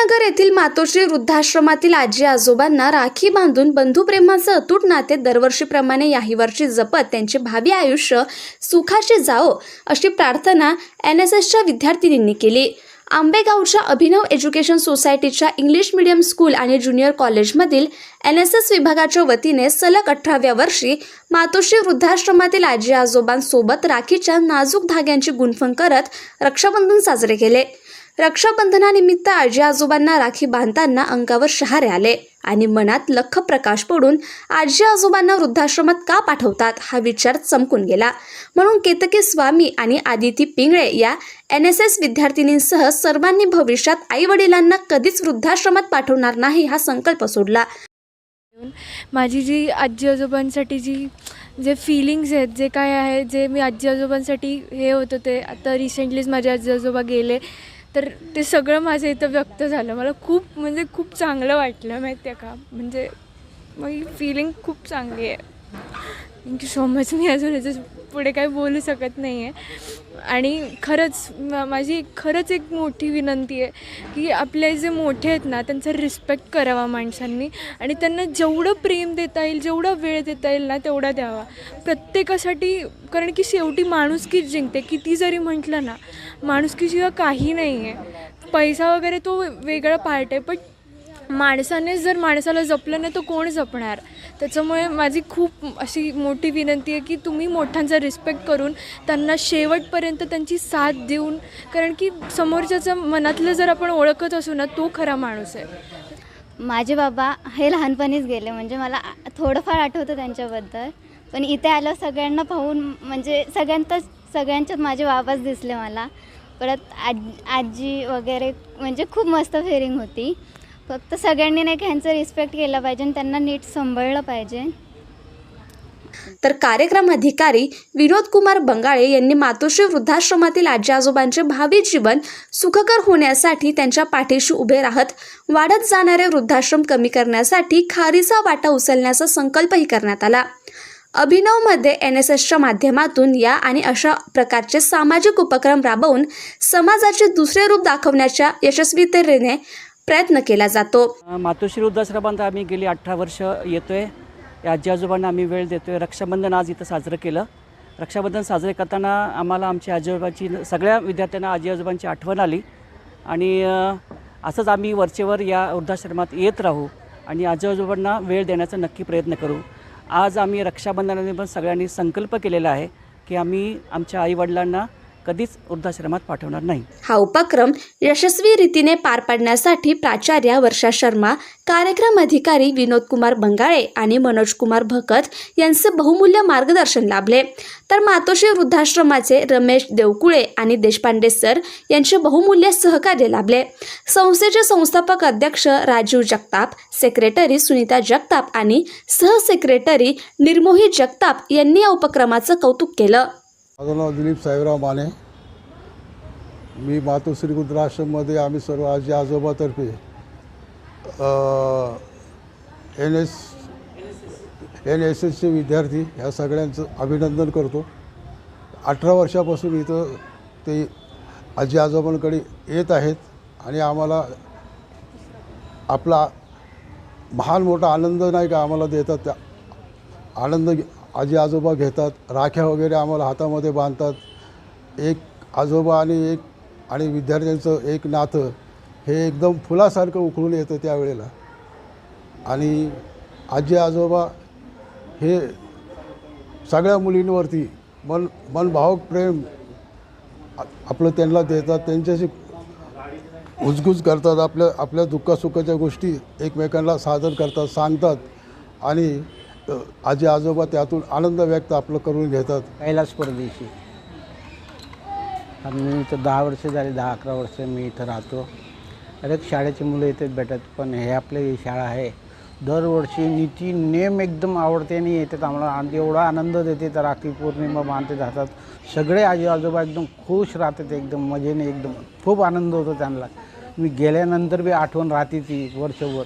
गांधीनगर येथील मातोश्री वृद्धाश्रमातील आजी आजोबांना राखी बांधून बंधुप्रेमाचं अतूट नाते दरवर्षीप्रमाणे याही वर्षी जपत त्यांचे भावी आयुष्य सुखाचे जावो अशी प्रार्थना एन एस एसच्या विद्यार्थिनींनी केली. आंबेगावच्या अभिनव एज्युकेशन सोसायटीच्या इंग्लिश मीडियम स्कूल आणि ज्युनियर कॉलेजमधील एन एस एस विभागाच्या वतीने सलग अठराव्या वर्षी मातोश्री वृद्धाश्रमातील आजी आजोबांसोबत राखीच्या नाजूक धाग्यांची गुंफण करत रक्षाबंधन साजरे केले. रक्षाबंधनानिमित्त आजी आजोबांना राखी बांधताना अंगावर शहारे आले आणि मनात लख प्रकाश पडून आजी आजोबांना वृद्धाश्रमात का पाठवतात हा विचार चमकून गेला. म्हणून केतकी स्वामी आणि आदिती पिंगळे या एन एस एस विद्यार्थिनींसह सर्वांनी भविष्यात आई वडिलांना कधीच वृद्धाश्रमात पाठवणार नाही हा संकल्प सोडला. माझी जी आजी आजोबांसाठी जी जे फिलिंग्स आहेत जे काय आहे जे मी आजी आजोबांसाठी हे होतं ते आता रिसेंटलीच माझे आजी आजोबा गेले. तर ते सगळं माझं इथं व्यक्त झालं. मला खूप म्हणजे खूप चांगलं वाटलं माहिती आहे का? म्हणजे माझी फिलिंग खूप चांगली आहे. थँक्यू सो मच मी अजून याच्यापुढे काही बोलू शकत नाही आहे आणि खरंच माझी खरंच एक मोठी विनंती आहे की आपले जे मोठे आहेत ना त्यांचा रिस्पेक्ट करावा माणसांनी आणि त्यांना जेवढं प्रेम देता येईल जेवढा वेळ देता येईल ना तेवढा द्यावा. प्रत्येकासाठी कारण की शेवटी माणुसकीच जिंकते. किती जरी म्हटलं ना माणुसकीशिवाय काही नाही आहे पैसा वगैरे तो वेगळा पार्ट आहे पण माणसाने जर माणसाला जपलं नाही तर कोण जपणार? त्याच्यामुळे माझी खूप अशी मोठी विनंती आहे की तुम्ही मोठ्यांचा रिस्पेक्ट करून त्यांना शेवटपर्यंत त्यांची साथ देऊन कारण की समोरच्याचं मनातलं जर आपण ओळखत असू ना तो खरा माणूस आहे. माझे बाबा हे लहानपणीच गेले म्हणजे मला थोडंफार आठवतं त्यांच्याबद्दल. पण इथे आलं सगळ्यांना पाहून म्हणजे सगळ्यांतच सगळ्यांच्यात माझे बाबाच दिसले मला. परत आज आजी वगैरे म्हणजे खूप मस्त फेरिंग होती. फक्त सगळ्यांनी नाही का ह्यांचं रिस्पेक्ट केलं पाहिजे आणि त्यांना नीट सांभाळलं पाहिजे. तर कार्यक्रम अधिकारी विनोद कुमार बंगाळे यांनी मातोश्री वृद्धाश्रमातील आजी आजोबांचे भावी जीवन सुखकर होण्यासाठी त्यांच्या पाठीशी उभे राहत वाढत जाणारे वृद्धाश्रम कमी करण्यासाठी खारीचा वाटा उचलण्याचा संकल्पही करण्यात आला. अभिनवमध्ये एन एस एसच्या माध्यमातून या आणि अशा प्रकारचे सामाजिक उपक्रम राबवून समाजाचे दुसरे रूप दाखवण्याच्या यशस्वीतेने प्रयत्न केला जातो. मातोश्री वृद्धाश्रमात आम्ही गेली अठरा वर्ष येतो आहे या आजी आजोबांना आम्ही वेळ देतो आहे रक्षाबंधन आज इथं साजरं केलं. रक्षाबंधन साजरे करताना आम्हाला आमच्या आजोबाची सगळ्या विद्यार्थ्यांना आजी आजोबांची आठवण आली. आणि असंच आम्ही वरचेवर या वृद्धाश्रमात येत राहू आणि आजी आजोबांना वेळ देण्याचा नक्की प्रयत्न करू. आज आम्ही रक्षाबंधनाने पण सगळ्यांनी संकल्प केलेला आहे की आम्ही आमच्या आईवडिलांना कधीच वृद्धाश्रमात पाठवणार नाही. हा उपक्रम यशस्वी रीतीने पार पाडण्यासाठी प्राचार्या वर्षा शर्मा कार्यक्रम अधिकारी विनोद कुमार बंगाळे आणि मनोज कुमार भकत यांचे बहुमूल्य मार्गदर्शन लाभले. तर मातोश्री वृद्धाश्रमाचे रमेश देवकुळे आणि देशपांडे सर यांचे बहुमूल्य सहकार्य लाभले. संस्थेचे संस्थापक अध्यक्ष राजीव जगताप सेक्रेटरी सुनीता जगताप आणि सहसेक्रेटरी निर्मोही जगताप यांनी या उपक्रमाचं कौतुक केलं. माझं नाव दिलीप साहेबराव माने. मी मातोश्री रुद्राश्रममध्ये आम्ही सर्व आजी आजोबातर्फे एन एस एन एस एसचे विद्यार्थी ह्या सगळ्यांचं अभिनंदन करतो. अठरा वर्षापासून इथं ते आजी आजोबांकडे येत आहेत आणि आम्हाला आपला महान मोठा आनंद नाही का आम्हाला देतात त्या आनंद घे- आजी आजोबा घेतात राख्या वगैरे आम्हाला हातामध्ये बांधतात. एक आजोबा आणि एक आणि विद्यार्थ्यांचं एक नातं हे एकदम फुलासारखं उकळून येतं त्यावेळेला. आणि आजी आजोबा हे सगळ्या मुलींवरती मन मनभावक प्रेम आपलं त्यांना देतात त्यांच्याशी उजगुज करतात आपल्या आपल्या दुःखसुखाच्या गोष्टी एकमेकांना सादर करतात सांगतात. आणि आजी आजोबा त्यातून आनंद व्यक्त आपलं करून घेतात. कैलास परदेशी. आणि मी इथं दहा वर्ष झाली दहा अकरा वर्ष मी इथं राहतो. अनेक शाळेची मुलं येतात भेटत पण हे आपली ही शाळा आहे. दरवर्षी नीती नेम एकदम आवडते आणि येतात आम्हाला आणि एवढा आनंद देते तर राखी पौर्णिमा मानते राहतात सगळे आजी आजोबा एकदम खुश राहतात एकदम मजेने एकदम खूप आनंद होतो त्यांना. मी गेल्यानंतर बी आठवण राहते ती वर्षभर.